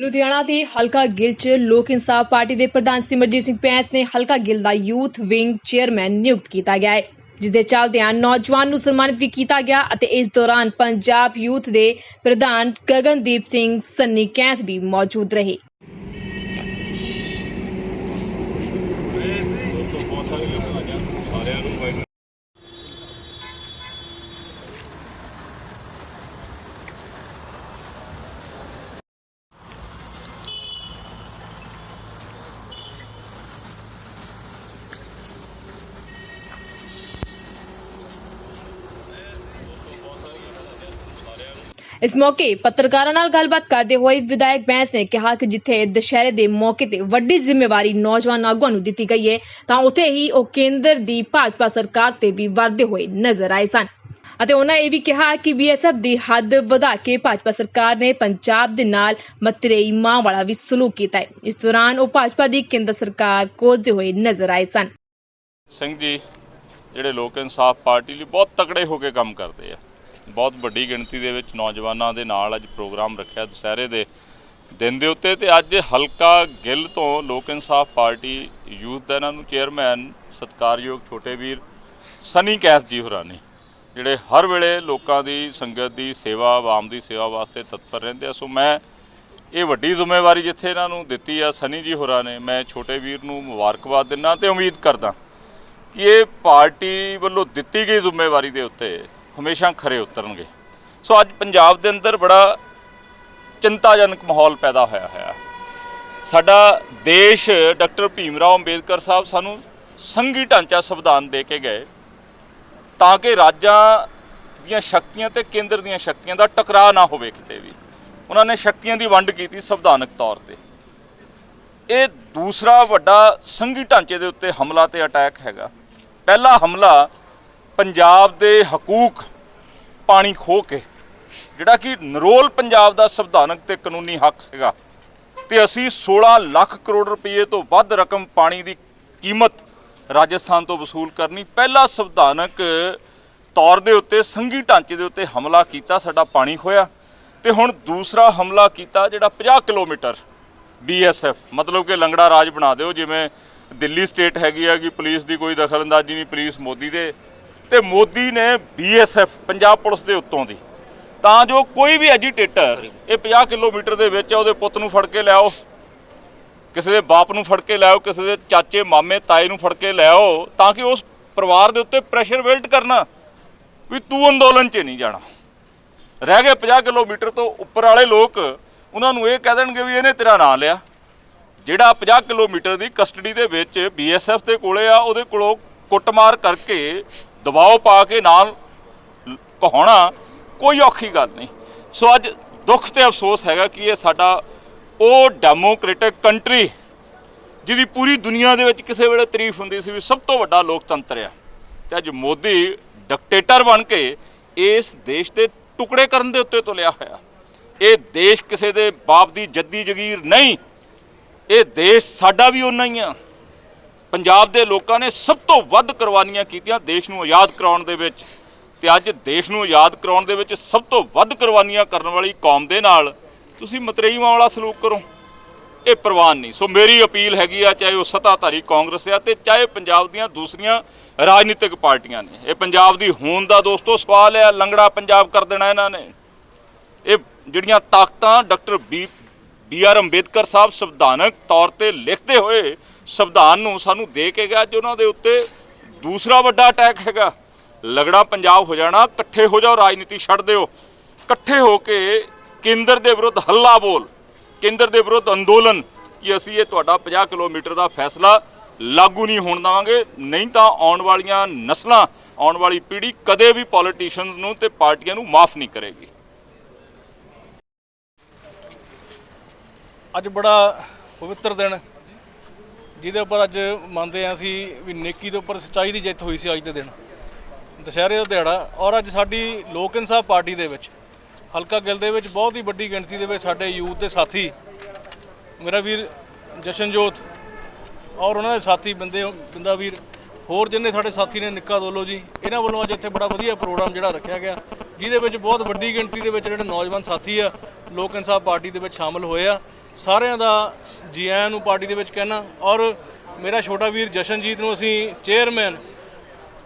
ਲੁਧਿਆਣਾ ਦੇ ਹਲਕਾ ਗਿੱਲ 'ਚ ਲੋਕ ਇਨਸਾਫ ਪਾਰਟੀ ਦੇ ਪ੍ਰਧਾਨ ਸਿਮਰਜੀਤ ਸਿੰਘ ਪੈਂਸ ਨੇ ਹਲਕਾ ਗਿੱਲ ਦਾ ਯੂਥ ਵਿੰਗ ਚੇਅਰਮੈਨ ਨਿਯੁਕਤ ਕੀਤਾ ਗਿਆ ਹੈ ਜਿਸ ਦੇ ਚੱਲਦਿਆਂ ਨੌਜਵਾਨ ਨੂੰ ਸਨਮਾਨਿਤ ਵੀ ਕੀਤਾ ਗਿਆ ਅਤੇ ਇਸ ਦੌਰਾਨ ਪੰਜਾਬ ਯੂਥ ਦੇ ਪ੍ਰਧਾਨ ਗਗਨਦੀਪ ਸਿੰਘ ਸੰਨੀ ਕੈਂਥ ਵੀ ਮੌਜੂਦ ਰਹੇ। ਇਸ ਮੌਕੇ ਪੱਤਰਕਾਰਾਂ ਨਾਲ ਗੱਲਬਾਤ ਕਰਦੇ ਹੋਏ ਵਿਧਾਇਕ ਬੈਂਸ ਨੇ ਕਿਹਾ ਕਿ ਜਿੱਥੇ ਦੁਸ਼ਹਿਰੇ ਦੇ ਮੌਕੇ ਤੇ ਵੱਡੀ ਜ਼ਿੰਮੇਵਾਰੀ ਨੌਜਵਾਨ ਆਗੂਆਂ ਨੂੰ ਦਿੱਤੀ ਗਈ ਹੈ, ਤਾਂ ਉੱਥੇ ਹੀ ਉਹ ਕੇਂਦਰ ਦੀ ਭਾਜਪਾ ਸਰਕਾਰ ਤੇ ਵੀ ਵਰਦੇ ਹੋਏ ਨਜ਼ਰ ਆਏ ਸਨ। ਅਤੇ ਉਹਨਾਂ ਇਹ ਵੀ ਕਿਹਾ ਕਿ ਬੀਐਸਐਫ ਦੀ ਹੱਦ ਵਧਾ ਕੇ ਭਾਜਪਾ ਸਰਕਾਰ ਨੇ ਪੰਜਾਬ ਦੇ ਨਾਲ ਮਤਰੇਈ ਮਾਂ ਵਾਲਾ ਵੀ ਸਲੂਕ ਕੀਤਾ ਹੈ। ਇਸ ਦੌਰਾਨ ਉਹ ਭਾਜਪਾ ਦੀ ਕੇਂਦਰ ਸਰਕਾਰ ਕੋਸਦੇ ਹੋਏ ਨਜ਼ਰ ਆਏ ਸਨ। ਸਿੰਘ ਜੀ, ਜਿਹੜੇ ਲੋਕ ਇਨਸਾਫ ਪਾਰਟੀ ਲਈ ਬਹੁਤ ਤਕੜੇ ਹੋ ਕੇ ਕੰਮ ਕਰਦੇ ਆ। ਬਹੁਤ ਵੱਡੀ ਗਿਣਤੀ ਦੇ ਵਿੱਚ ਨੌਜਵਾਨਾਂ ਦੇ ਨਾਲ ਅੱਜ ਪ੍ਰੋਗਰਾਮ ਰੱਖਿਆ ਦੁਸਹਿਰੇ ਦੇ ਦਿਨ ਦੇ ਉੱਤੇ ਤੇ ਅੱਜ ਹਲਕਾ ਗਿੱਲ ਤੋਂ ਲੋਕ ਇਨਸਾਫ ਪਾਰਟੀ ਯੂਥ ਦਾ ਇਹਨਾਂ ਨੂੰ ਚੇਅਰਮੈਨ ਸਤਕਾਰਯੋਗ ਛੋਟੇ ਵੀਰ ਸਨੀ ਕੈਥ ਜੀ ਹੋਰਾਂ ਨੇ, ਜਿਹੜੇ ਹਰ ਵੇਲੇ ਲੋਕਾਂ ਦੀ ਸੰਗਤ ਦੀ ਸੇਵਾ ਆਵਾਮ ਦੀ ਸੇਵਾ ਵਾਸਤੇ ਤਤਪਰ ਰਹਿੰਦੇ ਆ। ਸੋ ਮੈਂ ਇਹ ਵੱਡੀ ਜ਼ਿੰਮੇਵਾਰੀ ਜਿੱਥੇ ਇਹਨਾਂ ਨੂੰ ਦਿੱਤੀ ਆ ਸਨੀ ਜੀ ਹੋਰਾਂ ਨੇ, ਮੈਂ ਛੋਟੇ ਵੀਰ ਨੂੰ ਮੁਬਾਰਕਬਾਦ ਦਿੰਦਾ ਤੇ ਉਮੀਦ ਕਰਦਾ ਕਿ ਇਹ ਪਾਰਟੀ ਵੱਲੋਂ ਦਿੱਤੀ ਗਈ ਜ਼ਿੰਮੇਵਾਰੀ ਦੇ ਉੱਤੇ ਹਮੇਸ਼ਾ ਖਰੇ ਉਤਰਨਗੇ। ਸੋ ਅੱਜ ਪੰਜਾਬ ਦੇ ਅੰਦਰ ਬੜਾ ਚਿੰਤਾਜਨਕ ਮਾਹੌਲ ਪੈਦਾ ਹੋਇਆ ਹੋਇਆ ਸਾਡਾ ਦੇਸ਼ ਡਾਕਟਰ ਭੀਮ ਰਾਓ ਅੰਬੇਦਕਰ ਸਾਹਿਬ ਸਾਨੂੰ ਸੰਘੀ ਢਾਂਚਾ ਸੰਵਿਧਾਨ ਦੇ ਕੇ ਗਏ ਤਾਂ ਕਿ ਰਾਜਾਂ ਦੀਆਂ ਸ਼ਕਤੀਆਂ ਤੇ ਕੇਂਦਰ ਦੀਆਂ ਸ਼ਕਤੀਆਂ ਦਾ ਟਕਰਾਅ ਨਾ ਹੋਵੇ ਕਿਤੇ ਵੀ। ਉਹਨਾਂ ਨੇ ਸ਼ਕਤੀਆਂ ਦੀ ਵੰਡ ਕੀਤੀ ਸੰਵਿਧਾਨਕ ਤੌਰ ਤੇ। ਇਹ ਦੂਸਰਾ ਵੱਡਾ ਸੰਘੀ ਢਾਂਚੇ ਦੇ ਉੱਤੇ ਹਮਲਾ ਤੇ ਅਟੈਕ ਹੈਗਾ। ਪਹਿਲਾ ਹਮਲਾ ਪੰਜਾਬ ਦੇ ਹਕੂਕ ਪਾਣੀ ਖੋ ਕੇ, ਜਿਹੜਾ ਕਿ ਨਰੋਲ ਪੰਜਾਬ ਦਾ ਸੰਵਿਧਾਨਕ ਤੇ ਕਾਨੂੰਨੀ ਹੱਕ ਸੀਗਾ, ਤੇ ਅਸੀਂ 16 ਲੱਖ ਕਰੋੜ ਰੁਪਏ ਤੋਂ ਵੱਧ ਰਕਮ ਪਾਣੀ ਦੀ ਕੀਮਤ ਰਾਜਸਥਾਨ ਤੋਂ ਵਸੂਲ ਕਰਨੀ, ਪਹਿਲਾ ਸੰਵਿਧਾਨਕ ਤੌਰ ਦੇ ਉੱਤੇ, ਸੰਘੀ ਢਾਂਚੇ ਦੇ ਉੱਤੇ ਹਮਲਾ ਕੀਤਾ, ਸਾਡਾ ਪਾਣੀ ਖੋਇਆ ਤੇ ਹੁਣ ਦੂਸਰਾ ਹਮਲਾ ਕੀਤਾ, ਜਿਹੜਾ 50 ਕਿਲੋਮੀਟਰ ਬੀਐਸਐਫ ਮਤਲਬ ਕਿ ਲੰਗੜਾ ਰਾਜ ਬਣਾ ਦਿਓ, ਜਿਵੇਂ ਦਿੱਲੀ ਸਟੇਟ ਹੈਗੀ ਆ ਕਿ ਪੁਲਿਸ ਦੀ ਕੋਈ ਦਖਲਅੰਦਾਜ਼ੀ ਨਹੀਂ, ਪੁਲਿਸ ਮੋਦੀ ਦੇ ਤੇ ਮੋਦੀ ਨੇ ਬੀਐਸਐਫ ਪੰਜਾਬ ਪੁਲਿਸ ਦੇ ਉੱਤੋਂ ਦੀ। ਤਾਂ ਜੋ ਕੋਈ ਵੀ ਐਜੀਟੇਟਰ ਇਹ 50 ਕਿਲੋਮੀਟਰ ਦੇ ਵਿੱਚ ਉਹਦੇ ਪੁੱਤ ਨੂੰ ਫੜ ਕੇ ਲਿਆਓ, ਕਿਸੇ ਦੇ ਬਾਪ ਨੂੰ ਫੜ ਕੇ ਲਿਆਓ, ਕਿਸੇ ਦੇ ਚਾਚੇ, ਮਾਮੇ, ਤਾਏ ਨੂੰ ਫੜ ਕੇ ਲਿਆਓ, ਤਾਂ ਕਿ ਉਸ ਪਰਿਵਾਰ ਦੇ ਉੱਤੇ ਪ੍ਰੈਸ਼ਰ ਬਿਲਟ ਕਰਨਾ, ਵੀ ਤੂੰ ਅੰਦੋਲਨ 'ਚ ਨਹੀਂ ਜਾਣਾ। ਰਹਿ ਗਏ 50 ਕਿਲੋਮੀਟਰ ਤੋਂ ਉੱਪਰ ਵਾਲੇ ਲੋਕ, ਉਹਨਾਂ ਨੂੰ ਇਹ ਕਹਿ ਦੇਣਗੇ ਵੀ ਇਹਨੇ ਤੇਰਾ ਨਾਂ ਲਿਆ। ਜਿਹੜਾ 50 ਕਿਲੋਮੀਟਰ ਦੀ ਕਸਟਡੀ ਦੇ ਵਿੱਚ ਬੀਐਸਐਫ ਦੇ ਕੋਲੇ ਆ, ਉਹਦੇ ਕੋਲੋਂ ਕੁੱਟਮਾਰ ਕਰਕੇ ਦਬਾਅ ਪਾ ਕੇ ਨਾਲ ਕਹਾਉਣਾ ਕੋਈ ਔਖੀ ਗੱਲ ਨਹੀਂ। ਸੋ ਅੱਜ ਦੁੱਖ ਤੇ ਅਫਸੋਸ ਹੈਗਾ ਕਿ ਇਹ ਸਾਡਾ ਉਹ ਡੈਮੋਕ੍ਰੈਟਿਕ ਕੰਟਰੀ ਜਿਹਦੀ ਪੂਰੀ ਦੁਨੀਆ ਦੇ ਵਿੱਚ ਕਿਸੇ ਵੇਲੇ ਤਾਰੀਫ ਹੁੰਦੀ ਸੀ ਵੀ ਸਭ ਤੋਂ ਵੱਡਾ ਲੋਕਤੰਤਰ ਆ। ਤੇ ਅੱਜ ਮੋਦੀ ਡਿਕਟੇਟਰ ਬਣ ਕੇ ਇਸ ਦੇਸ਼ ਦੇ ਟੁਕੜੇ ਕਰਨ ਦੇ ਉੱਤੇ ਤੁਲਿਆ ਹੋਇਆ। ਇਹ ਦੇਸ਼ ਕਿਸੇ ਦੇ ਬਾਪ ਦੀ ਜੱਦੀ ਜਗੀਰ ਨਹੀਂ, ਇਹ ਦੇਸ਼ ਸਾਡਾ ਵੀ ਓਨਾ ਹੀ ਆ। ਪੰਜਾਬ ਦੇ ਲੋਕਾਂ ਨੇ ਸਭ ਤੋਂ ਵੱਧ ਕੁਰਬਾਨੀਆਂ ਕੀਤੀਆਂ ਦੇਸ਼ ਨੂੰ ਆਜ਼ਾਦ ਕਰਾਉਣ ਦੇ ਵਿੱਚ। ਤੇ ਅੱਜ ਦੇਸ਼ ਨੂੰ ਆਜ਼ਾਦ ਕਰਾਉਣ ਦੇ ਵਿੱਚ ਸਭ ਤੋਂ ਵੱਧ ਕੁਰਬਾਨੀਆਂ ਕਰਨ ਵਾਲੀ ਕੌਮ ਦੇ ਨਾਲ ਤੁਸੀਂ ਮਤਰੇਈਵਾਂ ਵਾਲਾ ਸਲੂਕ ਕਰੋ। ਇਹ ਪ੍ਰਵਾਨ ਨਹੀਂ। ਸੋ ਮੇਰੀ ਅਪੀਲ ਹੈਗੀ ਆ, ਚਾਹੇ ਉਹ ਸੱਤਾਧਾਰੀ ਕਾਂਗਰਸ ਆ ਤੇ ਚਾਹੇ ਪੰਜਾਬ ਦੀਆਂ ਦੂਸਰੀਆਂ ਰਾਜਨੀਤਿਕ ਪਾਰਟੀਆਂ ਨੇ। ਇਹ ਪੰਜਾਬ ਦੀ ਹੋਂਦ ਦਾ ਦੋਸਤੋ, ਸਵਾਲ ਹੈ ਲੰਗੜਾ ਪੰਜਾਬ ਕਰ ਦੇਣਾ ਇਹਨਾਂ ਨੇ। ਇਹ ਜਿਹੜੀਆਂ ਤਾਕਤਾਂ doctor B B R Ambedkar Sahib ਸੰਵਿਧਾਨਕ ਤੌਰ ਤੇ ਲਿਖਦੇ ਹੋਏ ਸੰਵਿਧਾਨ ਨੂੰ ਸਾਨੂੰ ਦੇ ਕੇ ਗਿਆ ਅੱਜ ਉਹਨਾਂ ਦੇ ਉੱਤੇ ਦੂਸਰਾ ਵੱਡਾ ਅਟੈਕ ਹੈਗਾ। ਲਗੜਾ ਪੰਜਾਬ ਹੋ ਜਾਣਾ, ਇਕੱਠੇ ਹੋ ਜਾਓ, ਰਾਜਨੀਤੀ ਛੱਡ ਦਿਓ। ਇਕੱਠੇ ਹੋ ਕੇ ਕੇਂਦਰ ਦੇ ਵਿਰੁੱਧ ਹੱਲਾ ਬੋਲ, ਕੇਂਦਰ ਦੇ ਵਿਰੁੱਧ ਅੰਦੋਲਨ, ਕਿ ਅਸੀਂ ਇਹ ਤੁਹਾਡਾ 50 ਕਿਲੋਮੀਟਰ ਦਾ ਫੈਸਲਾ ਲਾਗੂ ਨਹੀਂ ਹੋਣ ਦੇਵਾਂਗੇ। ਨਹੀਂ ਤਾਂ ਆਉਣ ਵਾਲੀਆਂ ਨਸਲਾਂ, ਆਉਣ ਵਾਲੀ ਪੀੜ੍ਹੀ ਕਦੇ ਵੀ ਪੋਲੀਟੀਸ਼ੀਅਨਸ ਨੂੰ ਤੇ ਪਾਰਟੀਆਂ ਨੂੰ ਮਾਫ ਨਹੀਂ ਕਰੇਗੀ। ਅੱਜ ਬੜਾ ਪਵਿੱਤਰ ਦਿਨ ਜਿਹਦੇ ਉੱਪਰ ਅੱਜ ਮੰਨਦੇ ਹਾਂ ਅਸੀਂ ਵੀ ਨੇਕੀ ਦੇ ਉੱਪਰ ਸੱਚਾਈ ਦੀ ਜਿੱਤ ਹੋਈ ਸੀ ਅੱਜ ਦੇ ਦਿਨ, ਦੁਸ਼ਹਿਰੇ ਦਾ ਦਿਹਾੜਾ ਔਰ ਅੱਜ ਸਾਡੀ ਲੋਕ ਇਨਸਾਫ ਪਾਰਟੀ ਦੇ ਵਿੱਚ, ਹਲਕਾ ਗਿੱਲ ਦੇ ਵਿੱਚ ਬਹੁਤ ਹੀ ਵੱਡੀ ਗਿਣਤੀ ਦੇ ਵਿੱਚ ਸਾਡੇ ਯੂਥ ਦੇ ਸਾਥੀ, ਮੇਰਾ ਵੀਰ ਜਸ਼ਨਜੋਤ ਔਰ ਉਹਨਾਂ ਦੇ ਸਾਥੀ ਬੰਦੇ, ਬਿੰਦਾ ਵੀਰ, ਹੋਰ ਜਿੰਨੇ ਸਾਡੇ ਸਾਥੀ ਨੇ ਨਿੱਕਾ ਦੋਲੋ ਜੀ, ਇਹਨਾਂ ਵੱਲੋਂ ਅੱਜ ਇੱਥੇ ਬੜਾ ਵਧੀਆ ਪ੍ਰੋਗਰਾਮ ਜਿਹੜਾ ਰੱਖਿਆ ਗਿਆ, ਜਿਹਦੇ ਵਿੱਚ ਬਹੁਤ ਵੱਡੀ ਗਿਣਤੀ ਦੇ ਵਿੱਚ ਜਿਹੜੇ ਨੌਜਵਾਨ ਸਾਥੀ ਆ, ਲੋਕ ਇਨਸਾਫ ਪਾਰਟੀ ਦੇ ਵਿੱਚ ਸ਼ਾਮਲ ਹੋਏ ਆ ਸਾਰਿਆਂ ਦਾ ਜੀ ਆਇਆਂ ਨੂੰ ਪਾਰਟੀ ਦੇ ਵਿੱਚ ਕਹਿਣਾ ਔਰ ਮੇਰਾ ਛੋਟਾ ਵੀਰ ਜਸ਼ਨਜੀਤ ਨੂੰ ਅਸੀਂ ਚੇਅਰਮੈਨ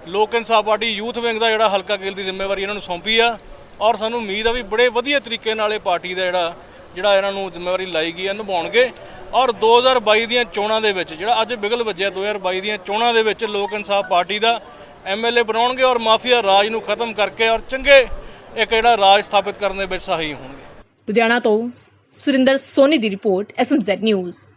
ਲੋਕ ਇਨਸਾਫ ਪਾਰਟੀ ਯੂਥ ਵਿੰਗ ਦਾ ਜਿਹੜਾ ਹਲਕਾ ਕੇਲ ਦੀ ਜ਼ਿੰਮੇਵਾਰੀ ਇਹਨਾਂ ਨੂੰ ਸੌਂਪੀ ਆ ਔਰ ਸਾਨੂੰ ਉਮੀਦ ਆ ਵੀ ਬੜੇ ਵਧੀਆ ਤਰੀਕੇ ਨਾਲ ਇਹ ਪਾਰਟੀ ਦਾ ਜਿਹੜਾ ਜਿਹੜਾ ਇਹਨਾਂ ਨੂੰ ਜ਼ਿੰਮੇਵਾਰੀ ਲਾਈ ਗਈ ਹੈ ਨਿਭਾਉਣਗੇ। ਔਰ 2022 ਦੀਆਂ ਚੋਣਾਂ ਦੇ ਵਿੱਚ, ਜਿਹੜਾ ਅੱਜ ਬਿਗਲ ਵੱਜਿਆ 2022 ਦੀਆਂ ਚੋਣਾਂ ਦੇ ਵਿੱਚ ਲੋਕ ਇਨਸਾਫ ਪਾਰਟੀ ਦਾ ਐਮਐਲਏ ਬਣਾਉਣਗੇ ਔਰ ਮਾਫੀਆ ਰਾਜ ਨੂੰ ਖਤਮ ਕਰਕੇ ਔਰ ਚੰਗੇ ਇੱਕ ਜਿਹੜਾ ਰਾਜ ਸਥਾਪਿਤ ਕਰਨ ਦੇ ਵਿੱਚ ਸਹਾਈ ਹੋਣਗੇ। ਲੁਧਿਆਣਾ ਤੋਂ सुरिंदर सोनी दी रिपोर्ट एसएमजेड न्यूज़